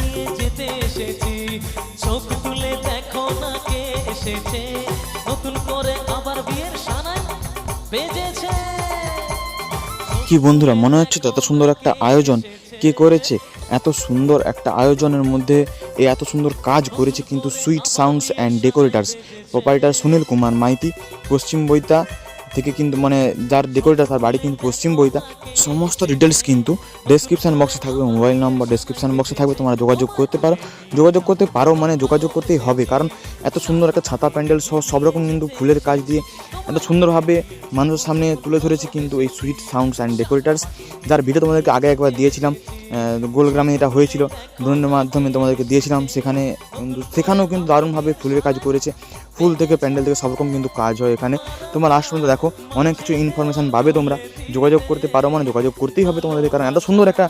নিয়ে যেতে এসেছি। চোখ তুলে দেখো না কে এসেছে। নতুন করে আবার বিয়ের সানাই বেজেছে। কি বন্ধুরা, মনে হচ্ছে তো এত সুন্দর একটা আয়োজন। কে করেছে? এত সুন্দর একটা আয়োজনের মধ্যে এই এত সুন্দর কাজ করেছে কিন্তু sweet sounds and decorators proprietor Sunil Kumar Maiti, Paschim Boita থেকে কিন্তু মানে যার ডেকোরেটার তার বাড়ি কিন্তু পশ্চিম বইতা সমস্ত ডিটেলস কিন্তু ডেসক্রিপশন বক্সে থাকবে মোবাইল নম্বর ডেসক্রিপশন বক্সে থাকবে, তোমরা যোগাযোগ করতে পারো। যোগাযোগ করতে পারো মানে যোগাযোগ করতেই হবে, কারণ এত সুন্দর একটা ছাতা, প্যান্ডেল সহ সব রকম কিন্তু ফুলের কাজ দিয়ে এত সুন্দরভাবে মানুষের সামনে তুলে ধরেছে কিন্তু এই সুইট সাউন্ডস অ্যান্ড ডেকোরেটার্স যার ভিডিও তোমাদেরকে আগে একবার দিয়েছিলাম। গোলগ্রামে এটা হয়েছিল। ড্রোনের মাধ্যমে তোমাদেরকে দিয়েছিলাম। সেখানে সেখানেও কিন্তু দারুণভাবে ফুলের কাজ করেছে। ফুল থেকে প্যান্ডেল থেকে সব রকম কিন্তু কাজ হয় এখানে। তোমরা লাস্ট পর্যন্ত দেখো, অনেক কিছু ইনফরমেশান পাবে তোমরা। যোগাযোগ করতে পারো মানে যোগাযোগ করতেই হবে তোমাদের কারণ এত সুন্দর একটা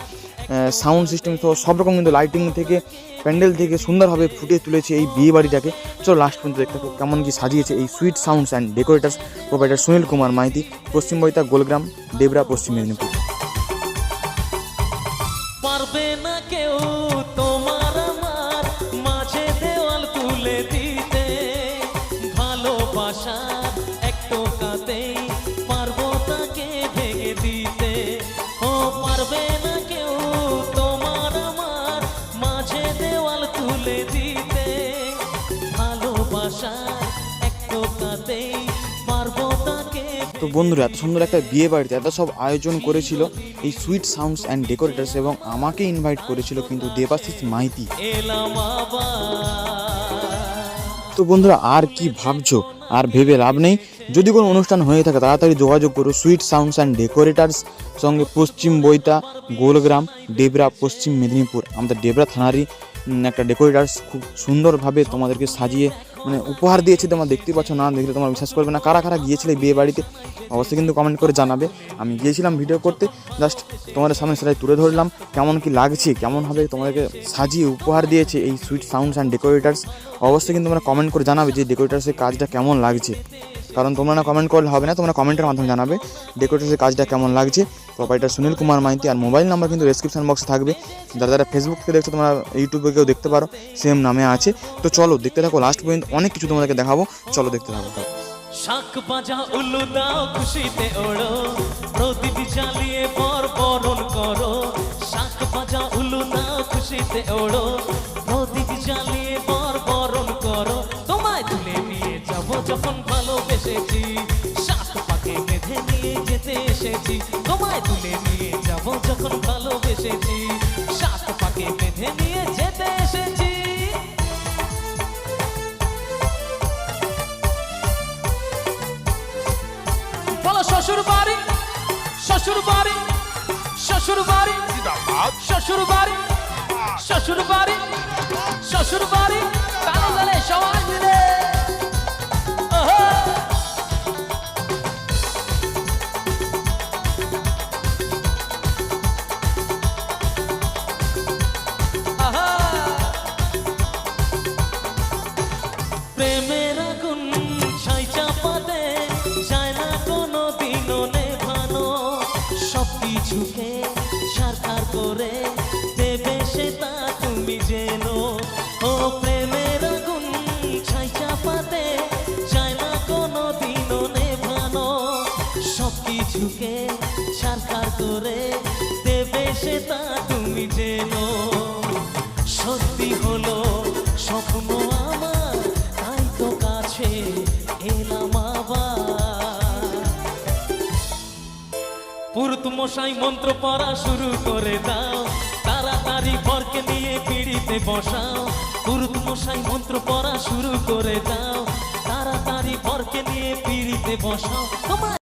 সাউন্ড সিস্টেম সহ সব রকম কিন্তু লাইটিং থেকে, প্যান্ডেল থেকে সুন্দরভাবে ফুটিয়ে তুলেছে এই বিয়ে বাড়িটাকে চলো লাস্ট পর্যন্ত দেখতে থাকো, কেমন কি সাজিয়েছে এই sweet sounds and decorators provider Sunil Kumar Maiti, Paschim Boita Golgram Debra পশ্চিম মেদিনীপুর। তো বন্ধুরা, এত সুন্দর একটা বিয়ে বাড়িতে এত সব আয়োজন করেছিল, এই সুইট সাউন্ডস অ্যান্ড ডেকোরেটার্স এবং আমাকে ইনভাইট করেছিল কিন্তু দেবাশিস মাইতি। তো বন্ধুরা, আর কি ভাবছ? আর ভেবে লাভ নেই। যদি কোনো অনুষ্ঠান হয়ে থাকে, তাড়াতাড়ি যোগাযোগ করো সুইট সাউন্ডস অ্যান্ড ডেকোরেটার্স সঙ্গে পশ্চিম বইতা গোলগ্রাম, ডেবরা, পশ্চিম মেদিনীপুর। আমাদের ডেবরা থানারই একটা ডেকোরেটার্স খুব সুন্দরভাবে তোমাদেরকে সাজিয়ে মানে উপহার দিয়েছে তোমার দেখতে পাচ্ছ, না দেখলে তোমরা বিশ্বাস করবে না। কারা কারা গিয়েছিলে বিয়ে বাড়িতে, অবশ্যই কিন্তু কমেন্ট করে জানাবে। আমি গিয়েছিলাম ভিডিও করতে জাস্ট তোমাদের সামনে সেটাই তুলে ধরলাম, কেমন কি লাগছে কেমনভাবে তোমাদেরকে সাজিয়ে উপহার দিয়েছে এই সুইট সাউন্ডস অ্যান্ড ডেকোরেটার্স অবশ্যই কিন্তু তোমরা কমেন্ট করে জানাবে যে ডেকোরেটার্সের কাজটা কেমন লাগছে। কারণ তোমরা না কমেন্ট করলে হবে না, তোমরা কমেন্টের মাধ্যমে জানাবে। ডেকোরেটার্সের কাজটা কেমন লাগছে প্রোপাইটার সুনীল কুমার মাইতি, আর মোবাইল নাম্বার কিন্তু ডেসক্রিপশন বক্সে থাকবে। যারা যারা ফেসবুক থেকে দেখছ, তোমরা ইউটিউবে কেউ দেখতে পারো সেম নামে আছে। তো চলো, দেখতে থাকো লাস্ট পর্যন্ত অনেক কিছু তোমাদেরকে দেখাবো। চলো, দেখতে থাকো শাক বাজা উল্লু দাও, খুশিতে ওড়ো। প্রদীপ জ্বালিয়ে বর বরণ করো। শাক বাজা উল্লু দাও, খুশিতে ওড়ো। ভালোবেসেছি সাত পাকে বেঁধে নিয়ে যেতে এসেছি। তোমায় তুলে নিয়ে যাব যখন ভালোবেসেছি। সাত পাকে বেঁধে নিয়ে যেতে এসেছি। বলো শ্বশুর বাড়ি শ্বশুর বাড়ি শ্বশুর বাড়ি শ্বশুর বাড়ি শ্বশুর বাড়ি শ্বশুর বাড়ি তালে সবাই মিলে। সব কিছুকে করে দেবে সে তা তুমি যেন সত্যি হলো স্বপ্ন আমার, তাই তো কাছে এলাম পুরুত মশাই মন্ত্র পড়া শুরু করে দাও, তাড়াতাড়ি বরকে নিয়ে পিড়িতে বসাও। পুরুত মশাই মন্ত্র পড়া শুরু করে দাও, তাড়াতাড়ি বরকে নিয়ে পিড়িতে বসাও।